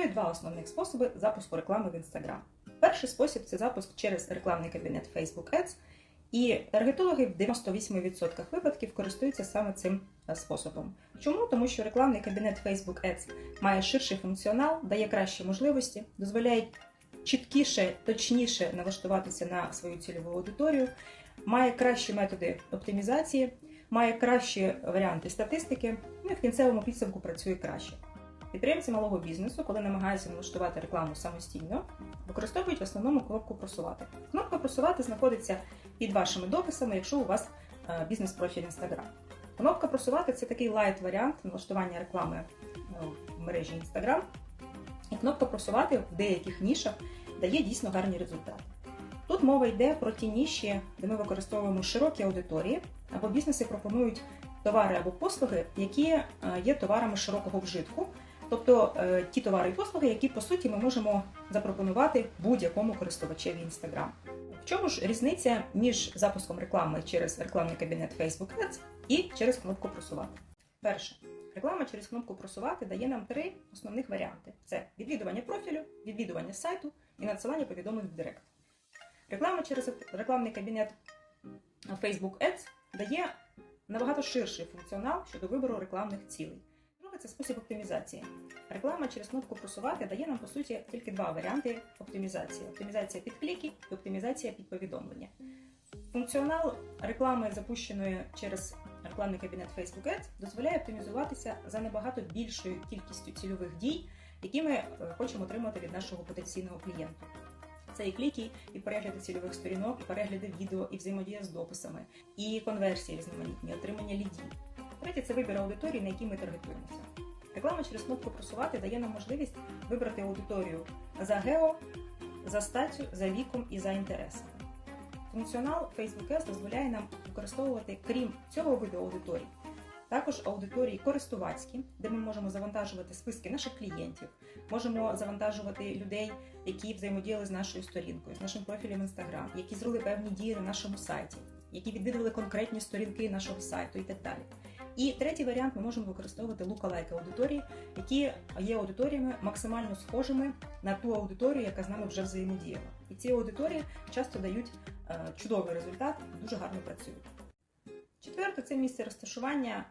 Існує два основних способи запуску реклами в Instagram. Перший спосіб це запуск через рекламний кабінет Facebook Ads, і таргетологи в 98% випадків користуються саме цим е, способом. Чому? Тому що рекламний кабінет Facebook Ads має ширший функціонал, дає кращі можливості, дозволяє чіткіше, точніше налаштуватися на свою цільову аудиторію, має кращі методи оптимізації, має кращі варіанти статистики, ну і в кінцевому підсумку працює краще. Підприємці малого бізнесу, коли намагаються налаштувати рекламу самостійно, використовують в основному кнопку просувати. Кнопка просувати знаходиться під вашими дописами, якщо у вас е, бізнес-профіль Instagram. Кнопка просувати це такий лайт-варіант налаштування реклами е, в мережі Instagram. І кнопка просувати в деяких нішах дає дійсно гарні результати. Тут мова йде про ті ніші, де ми використовуємо широкі аудиторії, або бізнеси пропонують товари або послуги, які е, є товарами широкого вжитку, тобто е, ті товари і послуги, які по суті ми можемо запропонувати будь-якому користувачеві Instagram. В чому ж різниця між запуском реклами через рекламний кабінет Facebook Ads і через кнопку просувати? Перше, реклама через кнопку просувати дає нам три основних варіанти: це відвідування профілю, відвідування сайту і надсилання повідомлень в Директ. Реклама через рекламний кабінет Facebook Ads дає набагато ширший функціонал щодо вибору рекламних цілей. Це спосіб оптимізації. Реклама через кнопку просувати дає нам по суті тільки два варіанти оптимізації: оптимізація під кліки і оптимізація під повідомлення. Функціонал реклами, запущеної через рекламний кабінет Facebook Ads, дозволяє оптимізуватися за набагато більшою кількістю цільових дій, які ми е, хочемо отримати від нашого потенційного клієнта. Це і кліки, і перегляди цільових сторінок, і перегляди відео, і взаємодія з дописами, і конверсії різноманітні, отримання лідів. Третє це вибір аудиторії, на якій ми таргетуємося. Реклама через кнопку просувати дає нам можливість вибрати аудиторію за гео, за статтю, за віком і за інтересами. Функціонал Facebook Ads дозволяє нам використовувати, крім цього виду аудиторій, також аудиторії користувацькі, де ми можемо завантажувати списки наших клієнтів, можемо завантажувати людей, які взаємодіяли з нашою сторінкою, з нашим профілем Instagram, які зробили певні дії на нашому сайті, які відвідували конкретні сторінки нашого сайту і так далі. І третій варіант ми можемо використовувати лукалайк аудиторії, які є аудиторіями максимально схожими на ту аудиторію, яка з нами вже взаємодіяла. І ці аудиторії часто дають е, чудовий результат, дуже гарно працюють. Четверте це місце розташування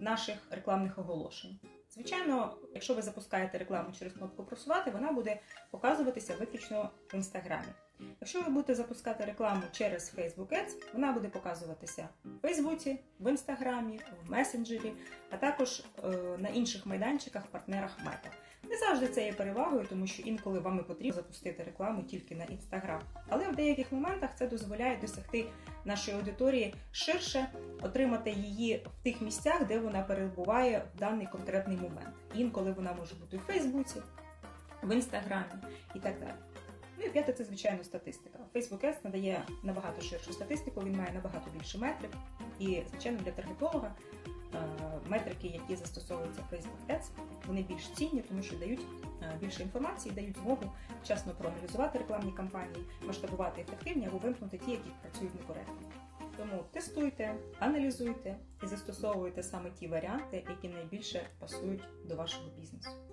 наших рекламних оголошень. Звичайно, якщо ви запускаєте рекламу через кнопку просувати, вона буде показуватися виключно в інстаграмі. Якщо ви будете запускати рекламу через Facebook Ads, вона буде показуватися в Фейсбуці, в Інстаграмі, в месенджері, а також е, на інших майданчиках, партнерах Мета. Не завжди це є перевагою, тому що інколи вам і потрібно запустити рекламу тільки на Інстаграм. Але в деяких моментах це дозволяє досягти нашої аудиторії ширше, отримати її в тих місцях, де вона перебуває в даний конкретний момент. Інколи вона може бути в Фейсбуці, в Інстаграмі і так далі. Ну і п'яте це, звичайно, статистика. Facebook Ads надає набагато ширшу статистику, він має набагато більше метрик. І, звичайно, для таргетолога е, метрики, які застосовуються в Facebook Ads, вони більш цінні, тому що дають е, більше інформації, дають змогу вчасно проаналізувати рекламні кампанії, масштабувати ефективні або вимкнути ті, які працюють некоректно. Тому тестуйте, аналізуйте і застосовуйте саме ті варіанти, які найбільше пасують до вашого бізнесу.